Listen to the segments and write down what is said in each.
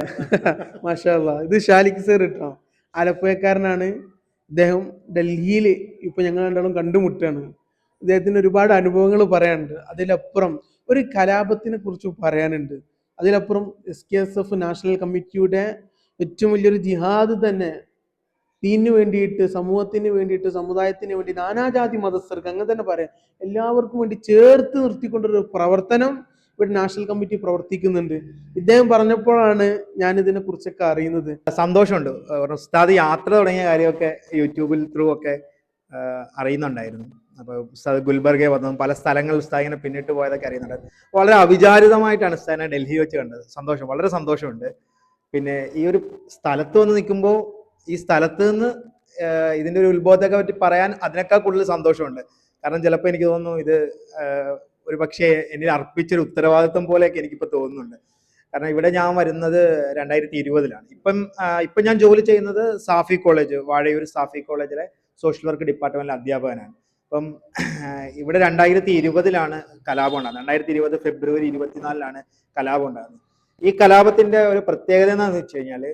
മാഷാല്ല ഇത് ഷാലിക് സർ കേട്ടോ ആലപ്പുഴക്കാരനാണ്. ഇദ്ദേഹം ഡൽഹിയിൽ ഇപ്പൊ ഞങ്ങൾ രണ്ടാളും കണ്ടുമുട്ടാണ് ഇദ്ദേഹത്തിന് ഒരുപാട് അനുഭവങ്ങൾ പറയാനുണ്ട്. അതിലപ്പുറം ഒരു കലാപത്തിനെ കുറിച്ച് പറയാനുണ്ട്. അതിലപ്പുറം S K S F national കമ്മിറ്റിയുടെ ഏറ്റവും വലിയൊരു ജിഹാദ് തന്നെ തീന് വേണ്ടിയിട്ട് സമൂഹത്തിന് വേണ്ടിയിട്ട് സമുദായത്തിന് വേണ്ടി നാനാജാതി മതസ്ഥർക്ക് അങ്ങനെ തന്നെ പറയാം. എല്ലാവർക്കും വേണ്ടി ചേർത്ത് നിർത്തിക്കൊണ്ടൊരു പ്രവർത്തനം ഇവിടെ നാഷണൽ കമ്മിറ്റി പ്രവർത്തിക്കുന്നുണ്ട്. ഇദ്ദേഹം പറഞ്ഞപ്പോഴാണ് ഞാൻ ഇതിനെ കുറിച്ചൊക്കെ അറിയുന്നത്. സന്തോഷമുണ്ട്. ഉസ്താദ് യാത്ര തുടങ്ങിയ കാര്യമൊക്കെ യൂട്യൂബിൽ ത്രൂ ഒക്കെ അറിയുന്നുണ്ടായിരുന്നു. അപ്പോൾ ഉസ്താദ് ഗുൽബർഗെ വന്നതും പല സ്ഥലങ്ങൾ ഉസ്താദ് ഇങ്ങനെ പിന്നിട്ട് പോയതൊക്കെ അറിയുന്നുണ്ടായിരുന്നു വളരെ അവിചാരിതമായിട്ടാണ് ഉസ്താദിനെ ഡൽഹി വെച്ച് കണ്ടത്. സന്തോഷം വളരെ സന്തോഷമുണ്ട്. പിന്നെ ഈ ഒരു സ്ഥലത്ത് വന്ന് നിൽക്കുമ്പോൾ ഈ സ്ഥലത്ത് നിന്ന് ഇതിന്റെ ഒരു ഉത്ഭവത്തെ പറ്റി പറയാൻ അതിനേക്കാൾ കൂടുതൽ സന്തോഷമുണ്ട്. കാരണം ചിലപ്പോൾ എനിക്ക് തോന്നുന്നു ഇത് ഒരു പക്ഷേ എന്നിൽ അർപ്പിച്ചൊരു ഉത്തരവാദിത്വം പോലെയൊക്കെ എനിക്കിപ്പോൾ തോന്നുന്നുണ്ട്. കാരണം ഇവിടെ ഞാൻ വരുന്നത് രണ്ടായിരത്തി ഇരുപതിലാണ് ഇപ്പം ഇപ്പം ഞാൻ ജോലി ചെയ്യുന്നത് സാഫി കോളേജ് വാഴയൂർ സാഫി കോളേജിലെ സോഷ്യൽ വർക്ക് ഡിപ്പാർട്ട്മെന്റിലെ അധ്യാപകനാണ്. അപ്പം ഇവിടെ രണ്ടായിരത്തി ഇരുപതിലാണ് കലാപം ഉണ്ടാകുന്നത്. രണ്ടായിരത്തി ഇരുപത് ഫെബ്രുവരി ഇരുപത്തിനാലിലാണ് കലാപം ഉണ്ടാകുന്നത്. ഈ കലാപത്തിന്റെ ഒരു പ്രത്യേകത എന്താണെന്ന് വെച്ച് കഴിഞ്ഞാൽ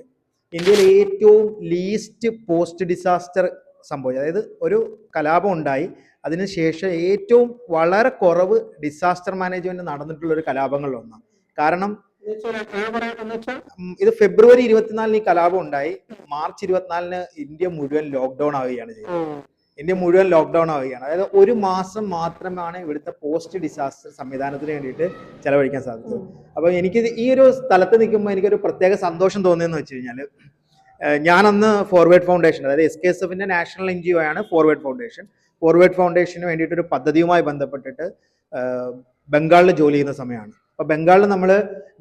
ഇന്ത്യയിൽ ഏറ്റവും ലീസ്റ്റ് പോസ്റ്റ് ഡിസാസ്റ്റർ സംഭവിച്ചത്. അതായത് ഒരു കലാപം ഉണ്ടായി. അതിനുശേഷം ഏറ്റവും വളരെ കുറവ് ഡിസാസ്റ്റർ മാനേജ്മെന്റ് നടന്നിട്ടുള്ള ഒരു കലാപങ്ങളിലൊന്നാണ്. കാരണം ഇത് ഫെബ്രുവരി ഇരുപത്തിനാലിന് ഈ കലാപം ഉണ്ടായി. മാർച്ച് ഇരുപത്തിനാലിന് ഇന്ത്യ മുഴുവൻ ലോക്ക്ഡൗൺ ആവുകയാണ് ചെയ്തത്. ഇന്ത്യ മുഴുവൻ ലോക്ക്ഡൗൺ ആവുകയാണ്. അതായത് ഒരു മാസം മാത്രമാണ് ഇവിടുത്തെ പോസ്റ്റ് ഡിസാസ്റ്റർ സംവിധാനത്തിന് വേണ്ടിയിട്ട് ചെലവഴിക്കാൻ സാധിച്ചത്. അപ്പൊ എനിക്ക് ഈ ഒരു സ്ഥലത്ത് നിൽക്കുമ്പോൾ എനിക്കൊരു പ്രത്യേക സന്തോഷം തോന്നിയെന്ന് വെച്ച് കഴിഞ്ഞാൽ ഞാനന്ന് ഫോർവേഡ് ഫൗണ്ടേഷൻ അതായത് എസ് കെ എസ് എഫിന്റെ നാഷണൽ എൻ ജി ഒ ആണ് ഫോർവേഡ് ഫൗണ്ടേഷൻ. ഫോർവേഡ് ഫൗണ്ടേഷന് വേണ്ടിയിട്ട് ഒരു പദ്ധതിയുമായി ബന്ധപ്പെട്ടിട്ട് ബംഗാളിൽ ജോലി ചെയ്യുന്ന സമയമാണ്. അപ്പോൾ ബംഗാളിൽ നമ്മൾ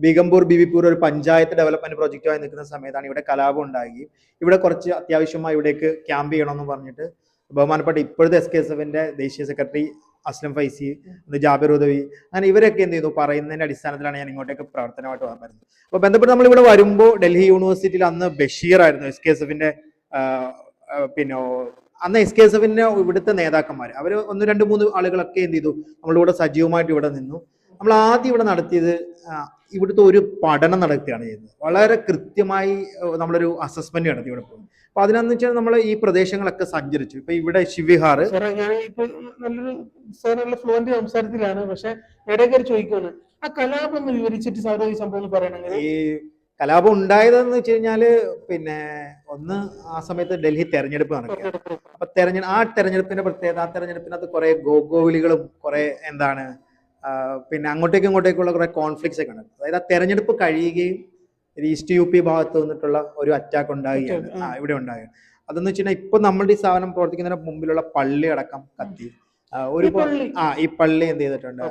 ബീഗംപൂർ ബിബിപൂർ ഒരു പഞ്ചായത്ത് ഡെവലപ്മെന്റ് പ്രോജക്റ്റുമായി നിൽക്കുന്ന സമയത്താണ് ഇവിടെ കലാപം ഉണ്ടാകുകയും ഇവിടെ കുറച്ച് അത്യാവശ്യമായി ഇവിടേക്ക് ക്യാമ്പ് ചെയ്യണമെന്ന് പറഞ്ഞിട്ട് ബഹുമാനപ്പെട്ട ഇപ്പോഴത്തെ എസ് കെ എസ് എഫിന്റെ ദേശീയ സെക്രട്ടറി അസ്ലം ഫൈസി ജാബിർ ഉദവി അങ്ങനെ ഇവരൊക്കെ എന്ത് ചെയ്തു? പറയുന്നതിന്റെ അടിസ്ഥാനത്തിലാണ് ഞാൻ ഇങ്ങോട്ടേക്ക് പ്രവർത്തനമായിട്ട് വരുന്നത് അപ്പോൾ ബന്ധപ്പെട്ട് നമ്മൾ ഇവിടെ വരുമ്പോൾ ഡൽഹി യൂണിവേഴ്സിറ്റിയിൽ അന്ന് ബഷീർ ആയിരുന്നു എസ് കെ എസ് എഫിന്റെ പിന്നെ അന്ന് എസ് കെ എസ് എഫിന്റെ ഇവിടുത്തെ നേതാക്കന്മാർ അവർ ഒന്ന് രണ്ട് മൂന്ന് ആളുകളൊക്കെ എന്ത് ചെയ്തു? നമ്മളിവിടെ സജീവമായിട്ട് ഇവിടെ നിന്നു. നമ്മൾ ആദ്യം ഇവിടെ നടത്തിയത് ഇവിടുത്തെ ഒരു പഠനം നടത്തുകയാണ് ചെയ്യുന്നത്. വളരെ കൃത്യമായി നമ്മളൊരു അസസ്മെന്റ് നടത്തി ഇവിടെ പോകും അപ്പൊ അതിനെന്ന് വെച്ചാൽ നമ്മൾ ഈ പ്രദേശങ്ങളൊക്കെ സഞ്ചരിച്ചു. ഇപ്പൊ ഇവിടെ ശിവിഹാർ ഞാൻ ഇപ്പൊ നല്ലൊരു ഫ്ലുവന്റ് സംസാരത്തിലാണ്. പക്ഷെ ഇടയ്ക്കൊരു ചോദിക്കുകയാണ് ആ കലാപം ഒന്ന് വിവരിച്ചിട്ട് സാറ് ഈ സംഭവം പറയണെങ്കിൽ ഈ കലാപം ഉണ്ടായതെന്ന് വെച്ച് കഴിഞ്ഞാൽ പിന്നെ ഒന്ന് ആ സമയത്ത് ഡൽഹി തെരഞ്ഞെടുപ്പ് നടക്കുക. അപ്പൊ തെരഞ്ഞെടുപ്പ് ആ തെരഞ്ഞെടുപ്പിന്റെ പ്രത്യേകത ആ തെരഞ്ഞെടുപ്പിനകത്ത് കുറെ ഗോഗോവിളികളും കുറെ എന്താണ് പിന്നെ അങ്ങോട്ടേക്കും ഇങ്ങോട്ടേക്കുള്ള കുറെ കോൺഫ്ലിക്ട്സ് ഒക്കെ ഉണ്ട്. അതായത് ആ തെരഞ്ഞെടുപ്പ് കഴിയുകയും ഒരു ഈസ്റ്റ് യു പി ഭാഗത്ത് നിന്നിട്ടുള്ള ഒരു അറ്റാക്ക് ഉണ്ടാകുകയാണ് ആ ഇവിടെ ഉണ്ടാകുക അതെന്ന് വെച്ച് കഴിഞ്ഞാൽ ഇപ്പൊ നമ്മളുടെ ഈ സ്ഥാപനം പ്രവർത്തിക്കുന്നതിന് മുമ്പിലുള്ള പള്ളി അടക്കം കത്തി. ഒരു ആ ഈ പള്ളി എന്ത് ചെയ്തിട്ടുണ്ട്?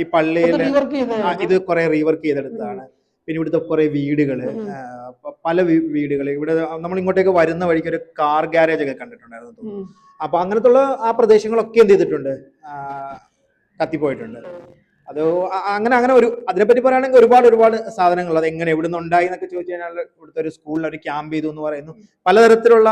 ഈ പള്ളിയിൽ ഇത് കുറെ റീവർക്ക് ചെയ്തെടുത്തതാണ്. പിന്നെ ഇവിടുത്തെ കുറെ പ- പല വീടുകൾ ഇവിടെ നമ്മൾ ഇങ്ങോട്ടേക്ക് വരുന്ന വഴിക്ക് ഒരു കാർ ഗാരേജ് ഒക്കെ കണ്ടിട്ടുണ്ടായിരുന്നു തോന്നുന്നു. അപ്പൊ അങ്ങനത്തുള്ള ആ പ്രദേശങ്ങളൊക്കെ എന്ത് ചെയ്തിട്ടുണ്ട്? കത്തിപ്പോയിട്ടുണ്ട്. അത് അങ്ങനെ അങ്ങനെ ഒരു അതിനെപ്പറ്റി പറയുകയാണെങ്കിൽ ഒരുപാട് ഒരുപാട് സാധനങ്ങൾ. അത് എങ്ങനെ എവിടുന്ന് ഉണ്ടായി എന്നൊക്കെ ചോദിച്ചു കഴിഞ്ഞാൽ ഇവിടുത്തെ ഒരു സ്കൂളിൽ ഒരു ക്യാമ്പ് ചെയ്തു എന്ന് പറയുന്നു. പലതരത്തിലുള്ള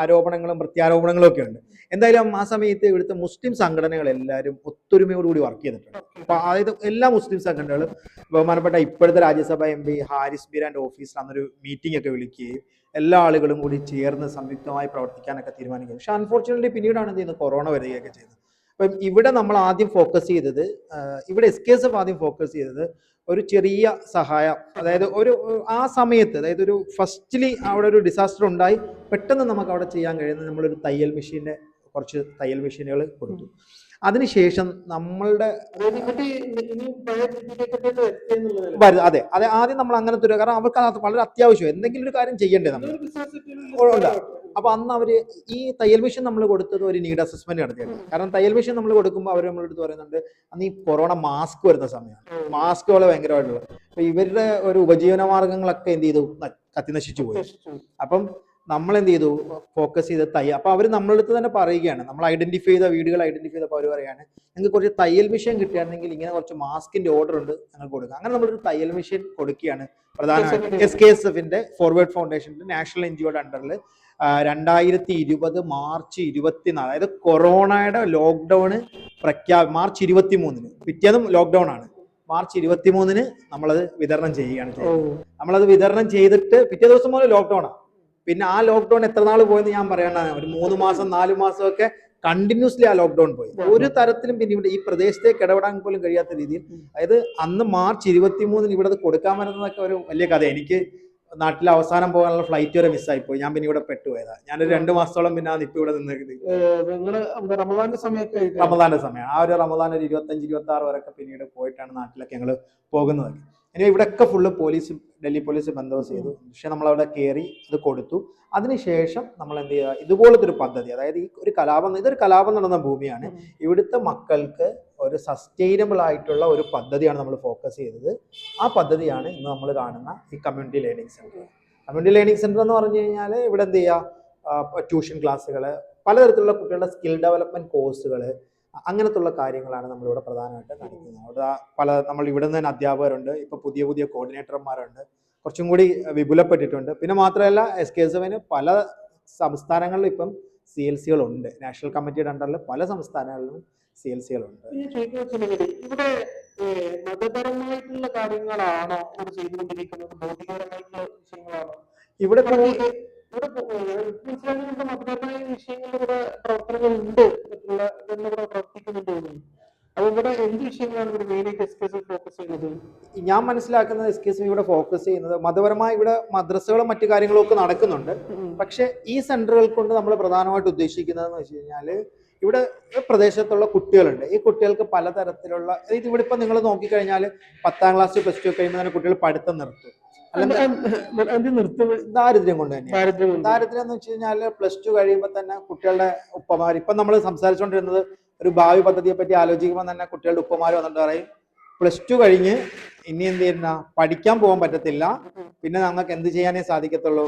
ആരോപണങ്ങളും പ്രത്യാരോപണങ്ങളും ഒക്കെ ഉണ്ട്. എന്തായാലും ആ സമയത്ത് ഇവിടുത്തെ മുസ്ലിം സംഘടനകൾ എല്ലാവരും ഒത്തൊരുമയോടുകൂടി വർക്ക് ചെയ്തിട്ടുണ്ട്. അപ്പൊ അതായത് എല്ലാ മുസ്ലിം സംഘടനകളും ബഹുമാനപ്പെട്ട ഇപ്പോഴത്തെ രാജ്യസഭ എം പി ഹാരിസ് ബിരാന്റെ ഓഫീസിൽ അന്നൊരു മീറ്റിംഗ് ഒക്കെ വിളിക്കുകയും എല്ലാ ആളുകളും കൂടി ചേർന്ന് സംയുക്തമായി പ്രവർത്തിക്കാനൊക്കെ തീരുമാനിക്കുന്നത് പക്ഷെ അൺഫോർച്ചുനേറ്റ്ലി പിന്നീടാണ് എന്ത് ചെയ്യുന്നത്? കൊറോണ വരികയൊക്കെ ചെയ്തത്. അപ്പം ഇവിടെ നമ്മൾ ആദ്യം ഫോക്കസ് ചെയ്തത് ഇവിടെ എസ് കെ എസ് എഫ് ആദ്യം ഫോക്കസ് ചെയ്തത് ഒരു ചെറിയ സഹായം. അതായത് ഒരു ആ സമയത്ത് അതായത് ഒരു ഫസ്റ്റ്ലി അവിടെ ഒരു ഡിസാസ്റ്റർ ഉണ്ടായി പെട്ടെന്ന് നമുക്ക് അവിടെ ചെയ്യാൻ കഴിയുന്ന നമ്മളൊരു തയ്യൽ മെഷീന്റെ കുറച്ച് തയ്യൽ മെഷീനുകൾ കൊടുത്തു. അതിനുശേഷം നമ്മളുടെ അതെ അതെ ആദ്യം നമ്മൾ അങ്ങനത്തെ ഒരു കാരണം അവർക്ക് അത് വളരെ അത്യാവശ്യം എന്തെങ്കിലും ഒരു കാര്യം ചെയ്യണ്ടേ നമ്മൾ? ഉണ്ട്. അപ്പൊ അന്ന് അവർ ഈ തയ്യൽ മെഷീൻ നമ്മൾ കൊടുത്തത് ഒരു നീഡ് അസസ്മെന്റ് നടത്തിയായിരുന്നു കാരണം തയ്യൽ മെഷീൻ നമ്മൾ കൊടുക്കുമ്പോൾ അവർ നമ്മളെ അടുത്ത് പറയുന്നുണ്ട് അന്ന് ഈ കൊറോണ മാസ്ക് വരുന്ന സമയമാണ് മാസ്കുകൾ ഭയങ്കരമായിട്ടുള്ളത് അപ്പൊ ഇവരുടെ ഒരു ഉപജീവന മാർഗങ്ങളൊക്കെ എന്ത് ചെയ്തു? കത്തി നശിച്ചു പോയി. അപ്പം നമ്മൾ എന്ത് ചെയ്തു ഫോക്കസ് ചെയ്ത് തയ്യൽ അപ്പൊ അവർ നമ്മളെ അടുത്ത് തന്നെ പറയുകയാണ്. നമ്മൾ ഐഡന്റിഫൈ ചെയ്ത വീടുകൾ ഐഡന്റിഫൈ ചെയ്തപ്പോൾ അവർ പറയാണ് നിങ്ങൾക്ക് കുറച്ച് തയ്യൽ മെഷീൻ കിട്ടുകയാണെങ്കിൽ ഇങ്ങനെ കുറച്ച് മാസ്കിന്റെ ഓർഡർ ഉണ്ട് ഞങ്ങൾ കൊടുക്കുക. അങ്ങനെ നമ്മളൊരു തയ്യൽ മെഷീൻ കൊടുക്കുകയാണ് പ്രധാന എസ് കെ എസ് എഫിന്റെ ഫോർവേഡ് ഫൗണ്ടേഷന്റെ നാഷണൽ എൻ ജിഒയുടെ അണ്ടറിൽ രണ്ടായിരത്തി ഇരുപത് മാർച്ച് ഇരുപത്തിനാല് അതായത് കൊറോണയുടെ ലോക്ക്ഡൌൺ പ്രഖ്യാ മാർച്ച് ഇരുപത്തി മൂന്നിന് പിറ്റേന്നും ലോക്ക്ഡൌൺ ആണ്. മാർച്ച് ഇരുപത്തി മൂന്നിന് നമ്മളത് വിതരണം ചെയ്യുകയാണ് നമ്മളത് വിതരണം ചെയ്തിട്ട് പിറ്റേ ദിവസം മുതൽ ലോക്ക്ഡൌൺ ആണ് പിന്നെ ആ ലോക്ക്ഡൌൺ എത്ര നാൾ പോയെന്ന് ഞാൻ പറയണ്ട. ഒരു മൂന്ന് മാസം നാല് മാസം ഒക്കെ കണ്ടിന്യൂസ്ലി ആ ലോക്ക്ഡൌൺ പോയി. ഒരു തരത്തിലും പിന്നെ ഇവിടെ ഈ പ്രദേശത്തേക്ക് ഇടപെടാൻ പോലും കഴിയാത്ത രീതിയിൽ അതായത് അന്ന് മാർച്ച് ഇരുപത്തി മൂന്നിന് ഇവിടെ കൊടുക്കാൻ വരുന്നതൊക്കെ ഒരു വലിയ കഥ എനിക്ക് നാട്ടിൽ അവസാനം പോകാനുള്ള ഫ്ലൈറ്റ് വരെ മിസ്സായി പോയി ഞാൻ പിന്നെ ഇവിടെ പെട്ടുപോയതാ. ഞാനൊരു രണ്ട് മാസത്തോളം പിന്നെ ആ നിപ്പ് ഇവിടെ നിന്ന് റമദാന്റെ സമയത്ത് റമദാന്റെ സമയം. ആ ഒരു റമദാൻ ഒരു ഇരുപത്തഞ്ച് ഇരുപത്തി ആറ് വരെയൊക്കെ പിന്നീട് പോയിട്ടാണ് നാട്ടിലൊക്കെ ഞങ്ങൾ പോകുന്നത്. ഇനി ഇവിടെയൊക്കെ ഫുള്ള് പോലീസ് ഡൽഹി പോലീസ് ബന്ദോബസ്ത് ചെയ്തു. പക്ഷെ നമ്മൾ അവിടെ കയറി അത് കൊടുത്തു. അതിനുശേഷം നമ്മൾ എന്ത് ചെയ്യുക? ഇതുപോലത്തെ ഒരു പദ്ധതി അതായത് ഈ ഒരു കലാപം ഇതൊരു കലാപം നടന്ന ഭൂമിയാണ്. ഇവിടുത്തെ മക്കൾക്ക് ഒരു സസ്റ്റൈനബിൾ ആയിട്ടുള്ള ഒരു പദ്ധതിയാണ് നമ്മൾ ഫോക്കസ് ചെയ്തത്. ആ പദ്ധതിയാണ് ഇന്ന് നമ്മൾ കാണുന്ന ഈ community learning centre community learning centre എന്ന് പറഞ്ഞു കഴിഞ്ഞാൽ ഇവിടെ എന്ത് ചെയ്യുക? ട്യൂഷൻ ക്ലാസ്സുകൾ പലതരത്തിലുള്ള കുട്ടികളുടെ സ്കിൽ ഡെവലപ്മെന്റ് കോഴ്സുകൾ അങ്ങനത്തുള്ള കാര്യങ്ങളാണ് നമ്മളിവിടെ പ്രധാനമായിട്ട് കാണിക്കുന്നത്. അവിടെ പല നമ്മൾ ഇവിടെ നിന്ന് തന്നെ അധ്യാപകരുണ്ട് ഇപ്പൊ പുതിയ പുതിയ കോർഡിനേറ്റർമാരുണ്ട് കുറച്ചും കൂടി വിപുലപ്പെട്ടിട്ടുണ്ട്. പിന്നെ മാത്രമല്ല എസ് കെ എസ് എഫിന് പല സംസ്ഥാനങ്ങളിലും ഇപ്പം സി എൽ സികളുണ്ട് നാഷണൽ കമ്മിറ്റിയുടെ അണ്ടറിൽ പല സംസ്ഥാനങ്ങളിലും സി എൽ സികളുണ്ട് ഉണ്ട് ചോദിക്കുന്നത് ഇവിടെ ഏഹ്, മതപരമായിട്ടുള്ള കാര്യങ്ങളാണോ ഇവിടെ ചെയ്തുകൊണ്ടിരിക്കുന്നത്? ഭൗതികപരമായിട്ടുള്ള വിഷയങ്ങളാണോ? ഇവിടെ മനസ്സിലാകുന്നത് മതപരമായ വിഷയങ്ങളിൽ ഇവിടെ പ്രവർത്തനങ്ങൾ ഉണ്ട് മറ്റുള്ള ഇതെല്ലാം ഇവിടെ പ്രവർത്തിക്കുന്നുണ്ട് തോന്നുന്നു. അപ്പൊ ഇവിടെ എന്ത് വിഷയങ്ങളാണ് ഇവിടെ മെയിനായിട്ട് എസ് കെ ഫോക്കസ് ചെയ്യുന്നത്? ഞാൻ മനസ്സിലാക്കുന്നത് എസ് കെ സി ഇവിടെ ഫോക്കസ് ചെയ്യുന്നത് മതപരമായി ഇവിടെ മദ്രസകളും മറ്റു കാര്യങ്ങളും ഒക്കെ നടക്കുന്നുണ്ട്. പക്ഷെ ഈ സെന്ററുകൾ കൊണ്ട് നമ്മൾ പ്രധാനമായിട്ട് ഉദ്ദേശിക്കുന്നതെന്ന് വെച്ച് കഴിഞ്ഞാൽ ഇവിടെ പ്രദേശത്തുള്ള കുട്ടികളുണ്ട്. ഈ കുട്ടികൾക്ക് പലതരത്തിലുള്ള ഇത് ഇവിടെ ഇപ്പൊ നിങ്ങൾ നോക്കിക്കഴിഞ്ഞാൽ പത്താം ക്ലാസ് പ്ലസ് ടു കഴിയുമ്പോൾ തന്നെ കുട്ടികൾ പഠിത്തം നിർത്തും. ദാരിദ്ര്യം കൊണ്ട് തന്നെ ദാരിദ്ര്യം എന്ന് വെച്ച് കഴിഞ്ഞാൽ പ്ലസ് ടു കഴിയുമ്പോൾ തന്നെ കുട്ടികളുടെ ഉപ്പമാർ ഇപ്പം നമ്മൾ സംസാരിച്ചുകൊണ്ടിരുന്നത് ഒരു ഭാവി പദ്ധതിയെ പറ്റി ആലോചിക്കുമ്പോൾ തന്നെ കുട്ടികളുടെ ഉപ്പമാർ വന്നിട്ട് പറയും പ്ലസ് ടു കഴിഞ്ഞ് ഇനി എന്ത് ചെയ്യുന്ന? പഠിക്കാൻ പോകാൻ പറ്റത്തില്ല. പിന്നെ ഞങ്ങൾക്ക് എന്ത് ചെയ്യാനേ സാധിക്കത്തുള്ളൂ?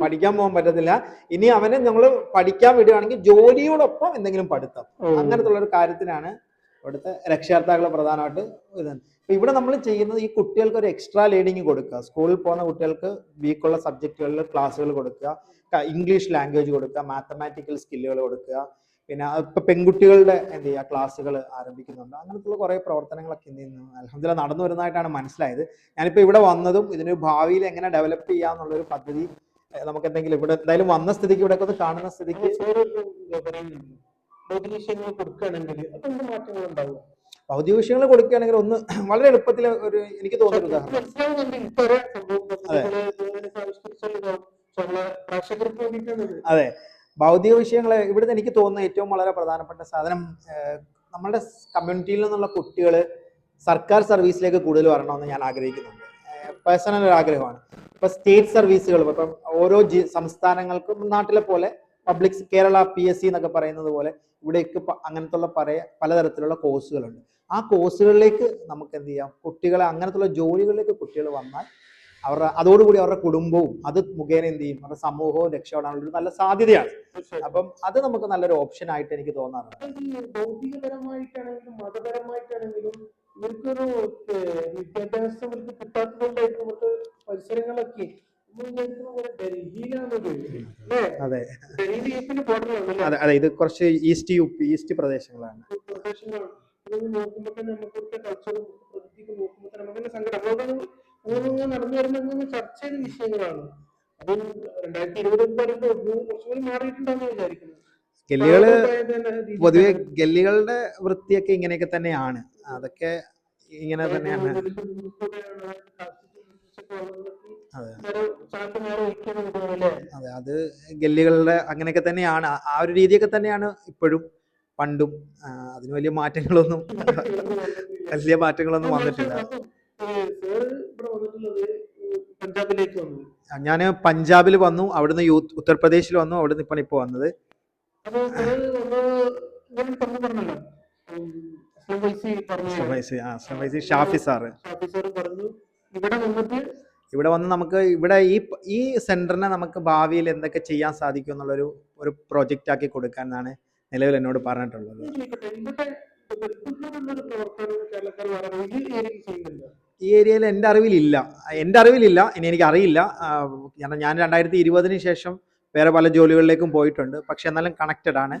പഠിക്കാൻ പോകാൻ പറ്റത്തില്ല. ഇനി അവനെ ഞങ്ങൾ പഠിക്കാൻ വിടുകയാണെങ്കിൽ ജോലിയോടൊപ്പം എന്തെങ്കിലും പഠിത്തം. അങ്ങനത്തെ ഒരു കാര്യത്തിനാണ് ഇവിടുത്തെ രക്ഷകർത്താക്കൾ പ്രധാനമായിട്ട് ഇതാണ്. അപ്പൊ ഇവിടെ നമ്മൾ ചെയ്യുന്നത് ഈ കുട്ടികൾക്ക് ഒരു എക്സ്ട്രാ ലേണിംഗ് കൊടുക്കുക. സ്കൂളിൽ പോകുന്ന കുട്ടികൾക്ക് വീക്കുള്ള സബ്ജക്റ്റുകളിൽ ക്ലാസ്സുകൾ കൊടുക്കുക. ഇംഗ്ലീഷ് ലാംഗ്വേജ് കൊടുക്കുക. മാത്തമാറ്റിക്കൽ സ്കില്ലുകൾ കൊടുക്കുക. പിന്നെ ഇപ്പൊ പെൺകുട്ടികളുടെ എന്ത് ചെയ്യുക? ക്ലാസ്സുകൾ ആരംഭിക്കുന്നുണ്ട്. അങ്ങനത്തുള്ള കുറേ പ്രവർത്തനങ്ങളൊക്കെ എന്ത് ചെയ്യുന്നു? അലഹമില്ല നടന്നു വരുന്നതായിട്ടാണ് മനസ്സിലായത്. ഞാനിപ്പോൾ ഇവിടെ വന്നതും ഇതിന് ഭാവിയിൽ എങ്ങനെ ഡെവലപ്പ് ചെയ്യാന്നുള്ളൊരു പദ്ധതി ഏഹ്, നമുക്ക് എന്തെങ്കിലും ഇവിടെ എന്തായാലും വന്ന സ്ഥിതിക്ക് ഇവിടെ ഒന്ന് കാണുന്ന സ്ഥിതിക്ക് ഭൗതിക വിഷയങ്ങൾ കൊടുക്കുകയാണെങ്കിൽ അപ്പൊ എന്ത് മാറ്റങ്ങൾ ഉണ്ടാവും? ഭൗതിക വിഷയങ്ങൾ കൊടുക്കുകയാണെങ്കിൽ ഒന്ന് വളരെ എളുപ്പത്തിൽ ഒരു എനിക്ക് തോന്നുന്നു. അതെ. ഭൗതിക വിഷയങ്ങൾ ഇവിടുന്ന് എനിക്ക് തോന്നുന്ന ഏറ്റവും വളരെ പ്രധാനപ്പെട്ട സാധനം നമ്മുടെ കമ്മ്യൂണിറ്റിയിൽ നിന്നുള്ള കുട്ടികൾ സർക്കാർ സർവീസിലേക്ക് കൂടുതൽ വരണമെന്ന് ഞാൻ ആഗ്രഹിക്കുന്നുണ്ട്. പേഴ്സണൽ ഒരു ആഗ്രഹമാണ്. ഇപ്പൊ സ്റ്റേറ്റ് സർവീസുകൾ ഇപ്പം ഓരോ സംസ്ഥാനങ്ങൾക്കും നാട്ടിലെ പോലെ public Kerala P S C എന്നൊക്കെ പറയുന്നത് പോലെ ഇവിടേക്ക് അങ്ങനത്തുള്ള പറയ പലതരത്തിലുള്ള കോഴ്സുകളുണ്ട് ആ കോഴ്സുകളിലേക്ക് നമുക്ക് എന്ത് ചെയ്യാം? കുട്ടികളെ അങ്ങനത്തുള്ള ജോലികളിലേക്ക് കുട്ടികൾ വന്നാൽ അവരുടെ അതോടുകൂടി അവരുടെ കുടുംബവും അത് മുഖേന എന്ത് ചെയ്യും? അവരുടെ സമൂഹവും രക്ഷപ്പെടാനുള്ള ഒരു നല്ല സാധ്യതയാണ്. അപ്പം അത് നമുക്ക് നല്ലൊരു ഓപ്ഷൻ ആയിട്ട് എനിക്ക് തോന്നാറുണ്ട്. ഭൗതികപരമായിട്ടാണെങ്കിലും മതപരമായിട്ടാണെങ്കിലും ഇവർക്കൊരു വിദ്യാഭ്യാസം ഇവർക്ക് കിട്ടാത്തതുകൊണ്ടായിരിക്കും ഇവിടുത്തെ പരിസരങ്ങളൊക്കെ അതെ. അതെ അതെ ഇത് കുറച്ച് ഈസ്റ്റ് യു പി ഈസ്റ്റ് പ്രദേശങ്ങളാണ്. നടന്നു വരുന്ന ചർച്ച ചെയ്ത വിഷയങ്ങളാണ്. അത് രണ്ടായിരത്തി ഇരുപത് വരുമ്പോൾ കുറച്ചുകൂടി മാറിയിട്ടുണ്ടെന്ന് വിചാരിക്കുന്നു. ഗല്ലികൾ പൊതുവെ ഗല്ലികളുടെ വൃത്തിയൊക്കെ ഇങ്ങനെയൊക്കെ തന്നെയാണ്. അതൊക്കെ ഇങ്ങനെ തന്നെയാണ്. അതെ. അതെ ഗല്ലികളുടെ അങ്ങനെയൊക്കെ തന്നെയാണ്. ആ- ഒരു രീതിയൊക്കെ തന്നെയാണ് ഇപ്പോഴും പണ്ടും അതിന് വലിയ മാറ്റങ്ങളൊന്നും വലിയ മാറ്റങ്ങളൊന്നും വന്നിട്ടില്ല. പഞ്ചാബിലേക്ക് വന്നു. ഞാൻ പഞ്ചാബിൽ വന്നു അവിടുന്ന് യൂത്ത് ഉത്തർപ്രദേശിൽ വന്നു അവിടുന്ന് ഇപ്പൊ ഇപ്പോൾ വന്നത് ഷാഫി സാറ്. ഷാഫി സാറ് പറഞ്ഞു ഇവിടെ വന്നിട്ട് ഇവിടെ വന്ന് നമുക്ക് ഇവിടെ ഈ ഈ സെന്ററിനെ നമുക്ക് ഭാവിയിൽ എന്തൊക്കെ ചെയ്യാൻ സാധിക്കും എന്നുള്ളൊരു ഒരു പ്രോജക്റ്റ് ആക്കി കൊടുക്കാൻ എന്നാണ് നിലവിൽ എന്നോട് പറഞ്ഞിട്ടുള്ളത്. ഈ ഏരിയയിൽ എന്റെ അറിവിലില്ല. എന്റെ അറിവിലില്ല ഇനി എനിക്ക് അറിയില്ല കാരണം ഞാൻ രണ്ടായിരത്തി ഇരുപതിന് ശേഷം വേറെ പല ജോലികളിലേക്കും പോയിട്ടുണ്ട്. പക്ഷെ എന്നാലും കണക്റ്റഡ് ആണ്.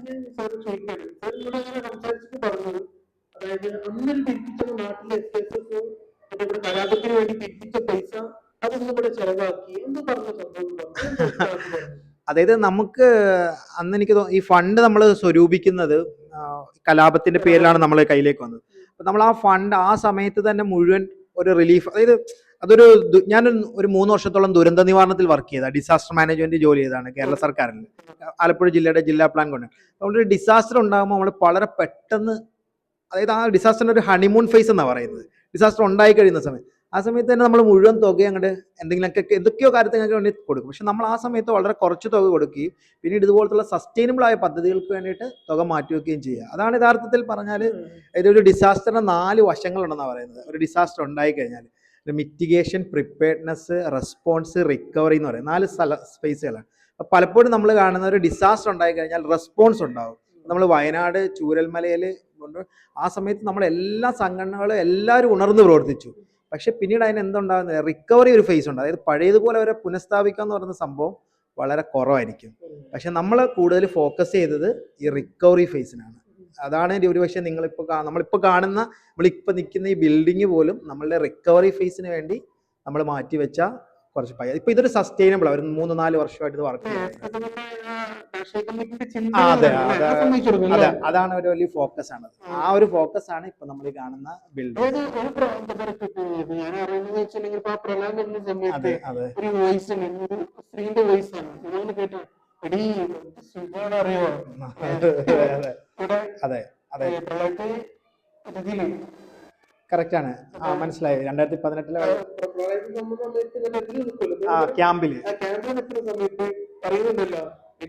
അതായത് അന്നൊരു പിരിപ്പിച്ച നാട്ടിലെ എസ് എസ് എഫ് കലാപത്തിന് വേണ്ടി പിരിപ്പിച്ച പൈസ അതായത് നമുക്ക് അന്ന് എനിക്ക് ഈ ഫണ്ട് നമ്മൾ സ്വരൂപിക്കുന്നത് കലാപത്തിന്റെ പേരിലാണ് നമ്മളെ കയ്യിലേക്ക് വന്നത്. അപ്പൊ നമ്മൾ ആ ഫണ്ട് ആ സമയത്ത് തന്നെ മുഴുവൻ ഒരു റിലീഫ് അതായത് അതൊരു ഞാൻ ഒരു മൂന്ന് വർഷത്തോളം ദുരന്ത നിവാരണത്തിൽ വർക്ക് ചെയ്ത ഡിസാസ്റ്റർ മാനേജ്മെന്റ് ജോലി ചെയ്താണ് കേരള സർക്കാരിൽ ആലപ്പുഴ ജില്ലയുടെ ജില്ലാ പ്ലാൻ കൊണ്ട്. അതുകൊണ്ട് ഒരു ഡിസാസ്റ്റർ ഉണ്ടാകുമ്പോൾ നമ്മൾ വളരെ പെട്ടെന്ന് അതായത് ആ ഡിസാസ്റ്ററിന്റെ ഒരു ഹണിമൂൺ ഫേസ് എന്നാണ് പറയുന്നത്. ഡിസാസ്റ്റർ ഉണ്ടായി കഴിയുന്ന സമയം. ആ സമയത്ത് തന്നെ നമ്മൾ മുഴുവൻ തുക അങ്ങോട്ട് എന്തെങ്കിലുമൊക്കെ എന്തൊക്കെയോ കാര്യത്തിനൊക്കെ വേണ്ടി കൊടുക്കും. പക്ഷെ നമ്മൾ ആ സമയത്ത് വളരെ കുറച്ച് തുക കൊടുക്കുകയും പിന്നീട് ഇതുപോലത്തുള്ള സസ്റ്റൈനബിൾ ആയ പദ്ധതികൾക്ക് വേണ്ടിയിട്ട് തുക മാറ്റി വെക്കുകയും ചെയ്യുക. അതാണ് യഥാർത്ഥത്തിൽ പറഞ്ഞാൽ ഇതൊരു ഡിസാസ്റ്ററിന് നാല് വശങ്ങളുണ്ടെന്നാണ് പറയുന്നത്. ഒരു ഡിസാസ്റ്റർ ഉണ്ടായി കഴിഞ്ഞാൽ മിറ്റിഗേഷൻ പ്രിപ്പയർഡ്നെസ് റെസ്പോൺസ് റിക്കവറി എന്ന് പറയും. നാല് സ്ഥല സ്പേസുകളാണ് പലപ്പോഴും നമ്മൾ കാണുന്ന ഒരു ഡിസാസ്റ്റർ ഉണ്ടായി കഴിഞ്ഞാൽ റെസ്പോൺസ് ഉണ്ടാവും. നമ്മൾ വയനാട് ചൂരൽമലയിൽ കൊണ്ട് ആ സമയത്ത് നമ്മൾ എല്ലാ സംഘടനകളും എല്ലാവരും ഉണർന്ന് പ്രവർത്തിച്ചു. പക്ഷെ പിന്നീട് അതിന് എന്തുണ്ടാകുന്നില്ല റിക്കവറി ഒരു ഫേസ് ഉണ്ട്. അതായത് പഴയതുപോലെ അവരെ പുനഃസ്ഥാപിക്കുക എന്ന് പറയുന്ന സംഭവം വളരെ കുറവായിരിക്കും. പക്ഷെ നമ്മൾ കൂടുതൽ ഫോക്കസ് ചെയ്തത് ഈ റിക്കവറി ഫേസിനാണ് അതാണ് ഒരു ഒരുപക്ഷെ നിങ്ങളിപ്പോൾ നമ്മളിപ്പോൾ കാണുന്ന നമ്മളിപ്പോൾ നിൽക്കുന്ന ഈ ബിൽഡിംഗ് പോലും നമ്മളുടെ റിക്കവറി ഫേസിന് വേണ്ടി നമ്മൾ മാറ്റിവെച്ച കുറച്ച് പൈസ ഇപ്പൊ ഇതൊരു സസ്റ്റൈനബിൾ ഒരു മൂന്ന് നാല് വർഷമായിട്ട് ഇത് വർക്ക് അതെ? അതാണ് ഒരു വലിയ ഫോക്കസ് ആണ്. ആ. ഒരു ഫോക്കസ് ആണ് ഇപ്പൊ നമ്മൾ കാണുന്ന ബിൽഡിംഗ് അതെ അതെ. വോയിസ് സ്ത്രീന്റെ ആണ്. കേട്ട. അറിയോ? അതെ അതെ അതെ. അതെ ഏ, പ്രളയത്തെ ഇതിൽ കറക്റ്റ് ആണ് ആ മനസ്സിലായി രണ്ടായിരത്തി പതിനെട്ടിലെ. ആ ക്യാമ്പിൽ. പറയുന്നുണ്ടല്ലോ.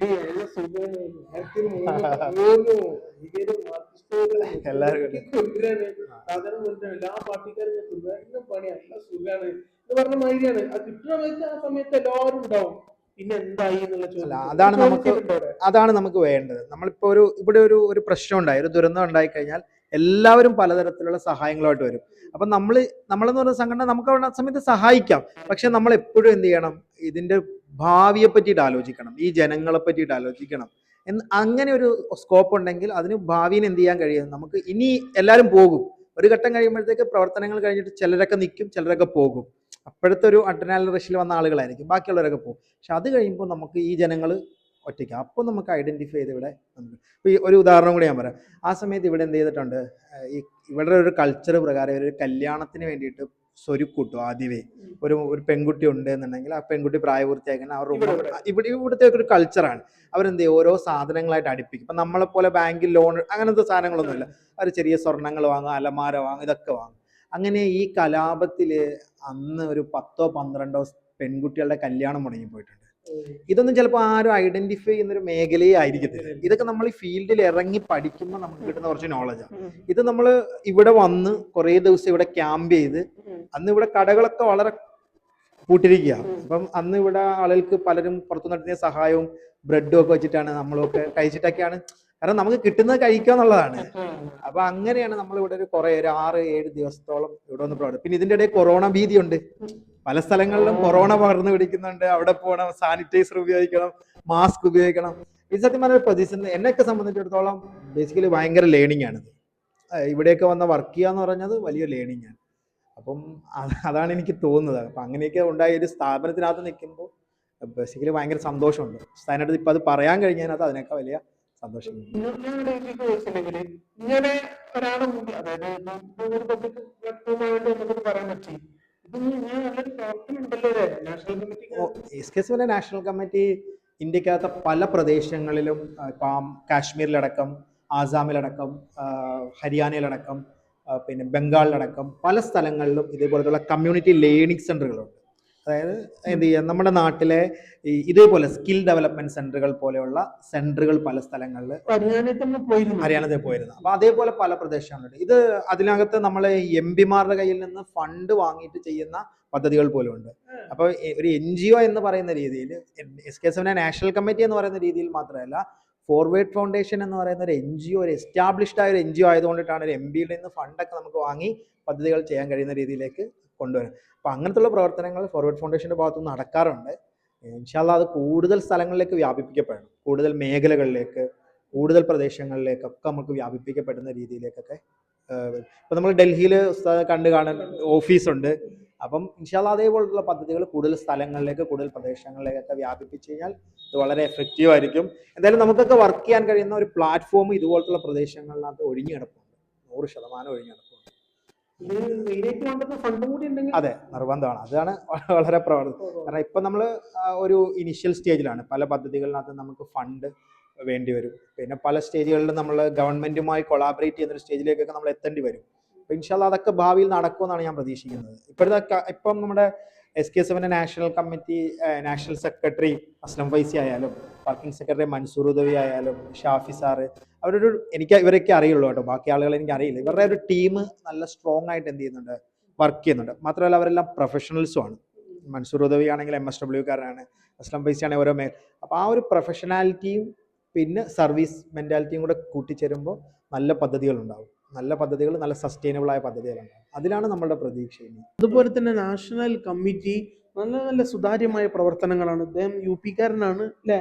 എല്ലാ പാർട്ടിക്കാരും സുഖാണ്. എന്ന് പറഞ്ഞ മാതിരിയാണ്. ആ കിട്ടുന്ന സമയത്ത് എല്ലാവരും ഉണ്ടാവും. പിന്നെ എന്തായി എന്നുള്ള ചോദ്യം അതാണ് നമുക്ക് അതാണ് നമുക്ക് വേണ്ടത്. നമ്മളിപ്പോ ഒരു ഇവിടെ ഒരു ഒരു പ്രശ്നം ഉണ്ടായി ഒരു ദുരന്തം ഉണ്ടായി കഴിഞ്ഞാൽ എല്ലാവരും പലതരത്തിലുള്ള സഹായങ്ങളുമായിട്ട് വരും. അപ്പൊ നമ്മൾ നമ്മളെന്ന് പറയുന്ന സംഘടന നമുക്ക് അവിടെ ആ സമയത്ത് സഹായിക്കാം. പക്ഷെ നമ്മൾ എപ്പോഴും എന്ത് ചെയ്യണം? ഇതിന്റെ ഭാവിയെ പറ്റിയിട്ട് ആലോചിക്കണം. ഈ ജനങ്ങളെ പറ്റിയിട്ട് ആലോചിക്കണം. എന്ന് അങ്ങനെ ഒരു സ്കോപ്പ് ഉണ്ടെങ്കിൽ അതിന് ഭാവിയിൽ എന്ത് ചെയ്യാൻ കഴിയും? നമുക്ക് ഇനി എല്ലാവരും പോകും. ഒരു ഘട്ടം കഴിയുമ്പോഴത്തേക്ക് പ്രവർത്തനങ്ങൾ കഴിഞ്ഞിട്ട് ചിലരൊക്കെ നിൽക്കും ചിലരൊക്കെ പോകും. അപ്പോഴത്തെ ഒരു അഡ്രനാലിൻ റഷിൽ വന്ന ആളുകളായിരിക്കും. ബാക്കിയുള്ളവരൊക്കെ പോകും. പക്ഷെ അത് കഴിയുമ്പോൾ നമുക്ക് ഈ ജനങ്ങൾ ഒറ്റയ്ക്ക്. അപ്പോൾ നമുക്ക് ഐഡന്റിഫൈ ചെയ്ത് ഇവിടെ ഇപ്പോൾ ഈ ഒരു ഉദാഹരണം കൂടി ഞാൻ പറയാം. ആ സമയത്ത് ഇവിടെ എന്ത് ചെയ്തിട്ടുണ്ട്? ഈ ഇവിടെ ഒരു കൾച്ചർ പ്രകാരം ഒരു കല്യാണത്തിന് വേണ്ടിയിട്ട് സ്വരുക്കൂട്ടും ആദ്യമേ. ഒരു ഒരു പെൺകുട്ടി ഉണ്ട് എന്നുണ്ടെങ്കിൽ ആ പെൺകുട്ടി പ്രായപൂർത്തിയാക്കാൻ അവർ. ഇവിടെ ഇവിടുത്തെ ഒരു കൾച്ചറാണ് അവരെന്ത് ചെയ്യും? ഓരോ സാധനങ്ങളായിട്ട് അടുപ്പിക്കും. ഇപ്പം നമ്മളെപ്പോലെ ബാങ്കിൽ ലോൺ അങ്ങനത്തെ സാധനങ്ങളൊന്നുമില്ല. അവർ ചെറിയ സ്വർണങ്ങൾ വാങ്ങുക അലമാര വാങ്ങുക ഇതൊക്കെ വാങ്ങും. അങ്ങനെ ഈ കലാപത്തിൽ അന്ന് ഒരു പത്തോ പന്ത്രണ്ടോ പെൺകുട്ടികളുടെ കല്യാണം മുടങ്ങി പോയിട്ടുണ്ട് ഇതൊന്നും ചിലപ്പോൾ ആരും ഐഡന്റിഫൈ ചെയ്യുന്ന ഒരു മേഖലയെ ആയിരിക്കത്തില്ല. ഇതൊക്കെ നമ്മൾ ഈ ഫീൽഡിൽ ഇറങ്ങി പഠിക്കുമ്പോൾ നമുക്ക് കിട്ടുന്ന കുറച്ച് നോളജാണ് ഇത് നമ്മൾ ഇവിടെ വന്ന് കുറേ ദിവസം ഇവിടെ ക്യാമ്പ് ചെയ്ത് അന്ന് ഇവിടെ കടകളൊക്കെ വളരെ കൂട്ടിരിക്കുക അപ്പം അന്ന് ഇവിടെ ആളുകൾക്ക് പലരും പുറത്തു നടത്തിയ സഹായവും ബ്രെഡും ഒക്കെ വെച്ചിട്ടാണ് നമ്മളൊക്കെ കഴിച്ചിട്ടൊക്കെയാണ് കാരണം നമുക്ക് കിട്ടുന്നത് കഴിക്കുക എന്നുള്ളതാണ്. അപ്പൊ അങ്ങനെയാണ് നമ്മൾ ഇവിടെ ഒരു കുറെ ഒരു ആറ് ഏഴ് ദിവസത്തോളം ഇവിടെ ഒന്ന് പ്രവർത്തി പിന്നെ ഇതിന്റെ ഇടയിൽ കൊറോണ ഭീതിയുണ്ട്. പല സ്ഥലങ്ങളിലും കൊറോണ പകർന്നു പിടിക്കുന്നുണ്ട്. അവിടെ പോകണം സാനിറ്റൈസർ ഉപയോഗിക്കണം മാസ്ക് ഉപയോഗിക്കണം. ഇത് സത്യം പറഞ്ഞ പ്രതിസന്ധി എന്നെയൊക്കെ സംബന്ധിച്ചിടത്തോളം ബേസിക്കലി ഭയങ്കര ലേണിംഗ് ആണ് ഇവിടെയൊക്കെ വന്ന വർക്ക് ചെയ്യുക എന്ന് പറഞ്ഞത് വലിയ ലേണിംഗ് ആണ്. അപ്പം അതാണ് എനിക്ക് തോന്നുന്നത്. അപ്പം അങ്ങനെയൊക്കെ ഉണ്ടായ ഒരു സ്ഥാപനത്തിനകത്ത് നിൽക്കുമ്പോൾ ബേസിക്കലി ഭയങ്കര സന്തോഷമുണ്ട്. അതിനടുത്ത് ഇപ്പം അത് പറയാൻ കഴിഞ്ഞതിനകത്ത് അതിനൊക്കെ വലിയ വെച്ചിട്ടുണ്ടെങ്കിൽ ഇങ്ങനെ ഒരാളെ അതായത് പറയാൻ പറ്റി. National committee S K S national committee ഇന്ത്യക്കകത്തെ പല പ്രദേശങ്ങളിലും ഇപ്പൊ കാശ്മീരിലടക്കം ആസാമിലടക്കം ഹരിയാനയിലടക്കം പിന്നെ ബംഗാളിലടക്കം പല സ്ഥലങ്ങളിലും ഇതേപോലത്തുള്ള കമ്മ്യൂണിറ്റി ലേണിംഗ് സെന്ററുകളുണ്ട് അതായത് എന്ത് ചെയ്യുക നമ്മുടെ നാട്ടിലെ ഇതേപോലെ സ്കിൽ ഡെവലപ്മെന്റ് സെന്ററുകൾ പോലെയുള്ള സെന്ററുകൾ പല സ്ഥലങ്ങളിൽ ഹരിയാനത്തിൽ പോയിരുന്നു. അപ്പൊ അതേപോലെ പല പ്രദേശങ്ങളുണ്ട്. ഇത് അതിനകത്ത് നമ്മൾ എം പിമാരുടെ കയ്യിൽ നിന്ന് ഫണ്ട് വാങ്ങിയിട്ട് ചെയ്യുന്ന പദ്ധതികൾ പോലും ഉണ്ട്. അപ്പൊ ഒരു എൻ ജി ഒ എന്ന് പറയുന്ന രീതിയിൽ എസ് കെ എസ് എഫിന്റെ നാഷണൽ കമ്മിറ്റി എന്ന് പറയുന്ന രീതിയിൽ മാത്രമല്ല ഫോർവേഡ് ഫൗണ്ടേഷൻ എന്ന് പറയുന്ന ഒരു എൻ ജി ഒ ഒരു എസ്റ്റാബ്ലിഷ്ഡ് ആയ ഒരു എൻ ജി ഒ ആയതുകൊണ്ടിട്ടാണ് ഒരു എം പിയിൽ നിന്ന് ഫണ്ടൊക്കെ നമുക്ക് വാങ്ങി പദ്ധതികൾ ചെയ്യാൻ കഴിയുന്ന രീതിയിലേക്ക് കൊണ്ടുവരാം അപ്പൊ അങ്ങനത്തുള്ള പ്രവർത്തനങ്ങൾ ഫോർവേഡ് ഫൗണ്ടേഷന്റെ ഭാഗത്തുനിന്ന് നടക്കാറുണ്ട്. ഇൻഷാല്ല അത് കൂടുതൽ സ്ഥലങ്ങളിലേക്ക് വ്യാപിപ്പിക്കപ്പെടണം കൂടുതൽ മേഖലകളിലേക്ക് കൂടുതൽ പ്രദേശങ്ങളിലേക്കൊക്കെ നമുക്ക് വ്യാപിപ്പിക്കപ്പെടുന്ന രീതിയിലേക്കൊക്കെ ഇപ്പൊ നമ്മൾ ഡൽഹിയിൽ കണ്ട് കാണാൻ ഓഫീസുണ്ട്. അപ്പം ഇൻഷാല്ല അതേപോലുള്ള പദ്ധതികൾ കൂടുതൽ സ്ഥലങ്ങളിലേക്ക് കൂടുതൽ പ്രദേശങ്ങളിലേക്കൊക്കെ വ്യാപിപ്പിച്ചു കഴിഞ്ഞാൽ ഇത് വളരെ എഫക്റ്റീവ് ആയിരിക്കും. എന്തായാലും നമുക്കൊക്കെ വർക്ക് ചെയ്യാൻ കഴിയുന്ന ഒരു പ്ലാറ്റ്ഫോം ഇതുപോലത്തുള്ള പ്രദേശങ്ങളിനകത്ത് ഒഴിഞ്ഞു കിടപ്പുണ്ട്. നൂറ് ശതമാനം ഒഴിഞ്ഞു കിടപ്പുണ്ട് ഇത് ഇതിലേക്ക് വേണ്ടത് ഫണ്ടും കൂടി ഉണ്ടെങ്കിൽ അതെ നിർബന്ധമാണ്. അതാണ് വളരെ പ്രവർത്തനം കാരണം ഇപ്പം നമ്മൾ ഒരു ഇനിഷ്യൽ സ്റ്റേജിലാണ് പല പദ്ധതികളിനകത്ത് നമുക്ക് ഫണ്ട് വേണ്ടി വരും. പിന്നെ പല സ്റ്റേജുകളിലും നമ്മൾ ഗവൺമെന്റുമായി കൊളാബറേറ്റ് ചെയ്യുന്ന സ്റ്റേജിലേക്കൊക്കെ നമ്മൾ എത്തേണ്ടി വരും. അപ്പം ഇൻഷാല്ല അതൊക്കെ ഭാവിയിൽ നടക്കുമെന്നാണ് ഞാൻ പ്രതീക്ഷിക്കുന്നത്. ഇപ്പോഴത്തെ ഇപ്പം നമ്മുടെ എസ് കെ എഫിന്റെ national committee national secretary Aslam Faizy ആയാലും വർക്കിംഗ് സെക്രട്ടറി മൻസൂർ ഉദവി ആയാലും ഷാഫി സാറ് അവരൊരു എനിക്ക് ഇവരൊക്കെ അറിയുള്ളൂ കേട്ടോ. ബാക്കി ആളുകളെ എനിക്ക് അറിയില്ല. ഇവരുടെ ഒരു ടീം നല്ല സ്ട്രോങ് ആയിട്ട് എന്ത് ചെയ്യുന്നുണ്ട്? വർക്ക് ചെയ്യുന്നുണ്ട്. മാത്രമല്ല അവരെല്ലാം പ്രൊഫഷണൽസും ആണ്. മൻസൂർ ഉദവി ആണെങ്കിൽ എം എസ് ഡബ്ല്യു കാരനാണ്. അസ്ലം ബൈസി ആണെങ്കിൽ ഓരോ മേൽ അപ്പോൾ ആ ഒരു പ്രൊഫഷണാലിറ്റിയും പിന്നെ സർവീസ് മെന്റാലിറ്റിയും കൂടെ കൂട്ടിച്ചേരുമ്പോൾ നല്ല പദ്ധതികൾ ഉണ്ടാവും നല്ല പദ്ധതികൾ നല്ല സസ്റ്റൈനബിൾ ആയ പദ്ധതികളുണ്ടാവും. അതിലാണ് നമ്മളുടെ പ്രതീക്ഷ അതുപോലെ തന്നെ നാഷണൽ കമ്മിറ്റി നല്ല നല്ല സുതാര്യമായ പ്രവർത്തനങ്ങളാണ്. അദ്ദേഹം യു പിക്കാരനാണ് അല്ലേ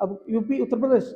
അപ്പൊ യു പി ഉത്തർപ്രദേശ്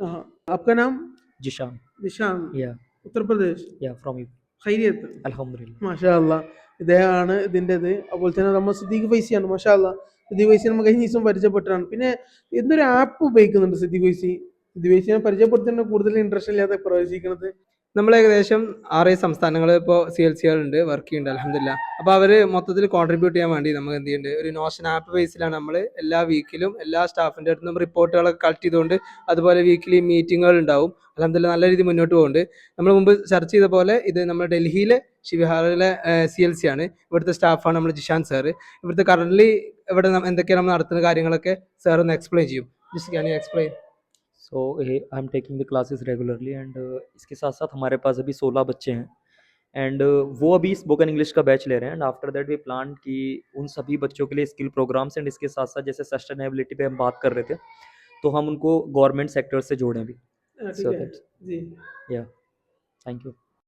ആ आपका नाम जिशान നിഷാൻ Yeah. ഉത്തർപ്രദേശ് या फ्रॉम यू ഖൈരിയത്ത് अल्हम्दुलिल्लाह മാഷാ അല്ലാ ഇദ്ദേഹമാണ് ഇതിൻ്റെത് അതുപോലെ തന്നെ നമ്മൾ സിദ്ദീഖ് ഫൈസിയാണ് മാഷാ അല്ലാ സിദ്ദീഖ് ഫൈസി നമ്മൾ കഴിഞ്ഞ ദിവസം പരിചയപ്പെട്ടാണ് പിന്നെ എന്തൊരു ആപ്പ് ഉപയോഗിക്കുന്നുണ്ട് സിദ്ദീഖ് ഫൈസി സിദ്ദീഖ് ഫൈസിനെ പരിചയപ്പെടുത്തുന്ന കൂടുതൽ ഇൻട്രസ്റ്റ് ഇല്ലാതെ പ്രവേശിക്കുന്നത് നമ്മൾ ഏകദേശം ആറ് സംസ്ഥാനങ്ങൾ ഇപ്പോൾ സി എൽ ഉണ്ട് വർക്ക് ചെയ്യുന്നുണ്ട് അലഹമില്ല അപ്പോൾ അവർ മൊത്തത്തിൽ കോൺട്രിബ്യൂട്ട് ചെയ്യാൻ വേണ്ടി നമുക്ക് എന്ത് ചെയ്യുന്നുണ്ട്? ഒരു നോഷൻ ആപ്പ് ബേസിലാണ് നമ്മൾ എല്ലാ വീക്കിലും എല്ലാ സ്റ്റാഫിന്റെ അടുത്ത് നിന്നും റിപ്പോർട്ടുകളൊക്കെ കളക്ട് ചെയ്തുകൊണ്ട് അതുപോലെ വീക്കിലി മീറ്റിങ്ങുകൾ ഉണ്ടാവും. അലഹമില്ല നല്ല രീതിയിൽ മുന്നോട്ട് പോകുന്നുണ്ട്. നമ്മൾ മുമ്പ് ചർച്ച ചെയ്ത പോലെ ഇത് നമ്മൾ ഡൽഹിയിലെ ശിവഹാറിലെ സി എൽ സി ആണ്. ഇവിടുത്തെ സ്റ്റാഫാണ് നമ്മൾ ജിഷാൻ സാറ് ഇവിടുത്തെ കറന്റ് ഇവിടെ എന്തൊക്കെയാണ് നമ്മൾ നടത്തുന്ന കാര്യങ്ങളൊക്കെ സാർ ഒന്ന് എക്സ്പ്ലെയിൻ ചെയ്യും. ജിസ് can you explain so I'm taking the classes regularly and इसके साथ साथ हमारे पास अभी सोलह बच्चे हैं। एंड uh, वो अभी स्पोकन इंग्लिश का बैच ले रहे हैं and after that we plan कि उन सभी बच्चों के लिए स्किल प्रोग्राम्स एंड इसके साथ साथ जैसे सस्टेनेबिलिटी पे हम बात कर रहे थे तो हम उनको गवर्नमेंट सेक्टर से जोड़ें भी सो दैट या थैंक यू